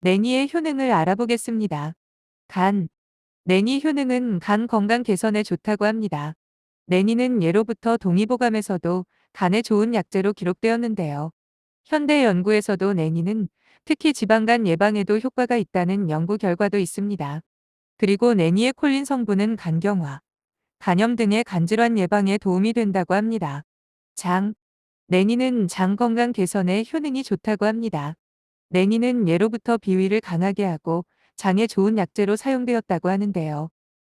내니의 효능을 알아보겠습니다. 간. 내니 효능은 간 건강 개선에 좋다고 합니다. 내니는 예로부터 동의보감에서도 간에 좋은 약재로 기록되었는데요. 현대 연구에서도 내니는 특히 지방간 예방에도 효과가 있다는 연구 결과도 있습니다. 그리고 내니의 콜린 성분은 간경화, 간염 등의 간질환 예방에 도움이 된다고 합니다. 장. 내니는 장 건강 개선에 효능이 좋다고 합니다. 내니는 예로부터 비위를 강하게 하고 장에 좋은 약재로 사용되었다고 하는데요.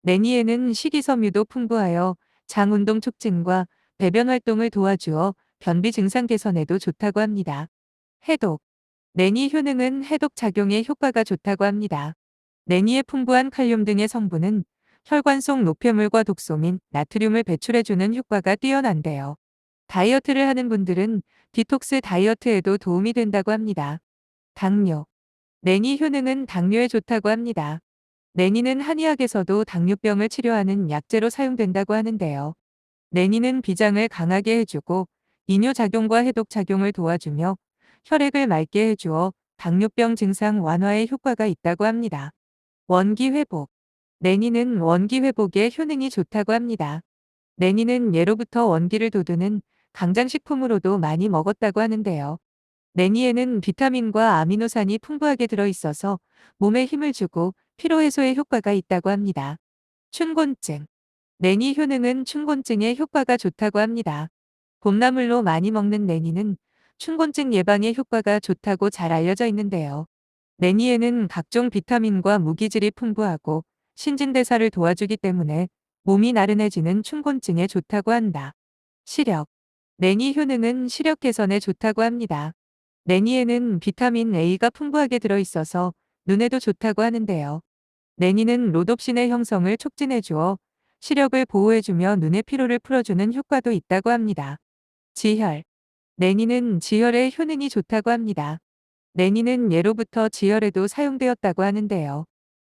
내니에는 식이섬유도 풍부하여 장 운동 촉진과 배변 활동을 도와주어 변비 증상 개선에도 좋다고 합니다. 해독. 내니 효능은 해독 작용에 효과가 좋다고 합니다. 내니에 풍부한 칼륨 등의 성분은 혈관 속 노폐물과 독소민, 나트륨을 배출해주는 효과가 뛰어난데요. 다이어트를 하는 분들은 디톡스 다이어트에도 도움이 된다고 합니다. 당뇨. 내니 효능은 당뇨에 좋다고 합니다. 내니는 한의학에서도 당뇨병을 치료하는 약재로 사용된다고 하는데요. 내니는 비장을 강하게 해주고 이뇨작용과 해독작용을 도와주며 혈액을 맑게 해주어 당뇨병 증상 완화에 효과가 있다고 합니다. 원기 회복. 내니는 원기 회복에 효능이 좋다고 합니다. 내니는 예로부터 원기를 돋우는 강장식품으로도 많이 먹었다고 하는데요. 내니에는 비타민과 아미노산이 풍부하게 들어있어서 몸에 힘을 주고 피로 해소에 효과가 있다고 합니다. 춘곤증. 내니 효능은 춘곤증에 효과가 좋다고 합니다. 봄나물로 많이 먹는 내니는 춘곤증 예방에 효과가 좋다고 잘 알려져 있는데요. 내니에는 각종 비타민과 무기질이 풍부하고 신진대사를 도와주기 때문에 몸이 나른해지는 춘곤증에 좋다고 한다. 시력. 내니 효능은 시력 개선에 좋다고 합니다. 내니에는 비타민 A가 풍부하게 들어있어서 눈에도 좋다고 하는데요. 내니는 로놉신의 형성을 촉진해 주어 시력을 보호해주며 눈의 피로를 풀어주는 효과도 있다고 합니다. 지혈. 내니는 지혈에 효능이 좋다고 합니다. 내니는 예로부터 지혈에도 사용되었다고 하는데요.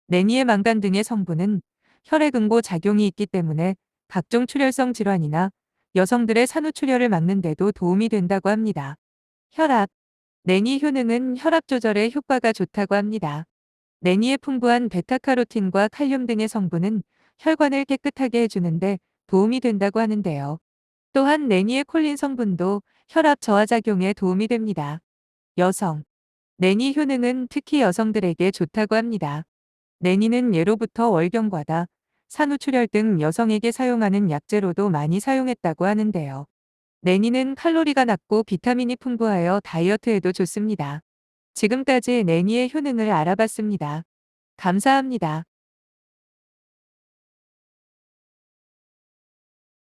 내니의 망간 등의 성분은 혈액 응고 작용이 있기 때문에 각종 출혈성 질환이나 여성들의 산후출혈을 막는 데도 도움이 된다고 합니다. 혈압. 내니 효능은 혈압 조절에 효과가 좋다고 합니다. 내니에 풍부한 베타카로틴과 칼륨 등의 성분은 혈관을 깨끗하게 해주는데 도움이 된다고 하는데요. 또한 내니의 콜린 성분도 혈압 저하작용에 도움이 됩니다. 여성. 내니 효능은 특히 여성들에게 좋다고 합니다. 내니는 예로부터 월경과다, 산후출혈 등 여성에게 사용하는 약재로도 많이 사용했다고 하는데요. 내니는 칼로리가 낮고 비타민이 풍부하여 다이어트에도 좋습니다. 지금까지 내니의 효능을 알아봤습니다. 감사합니다.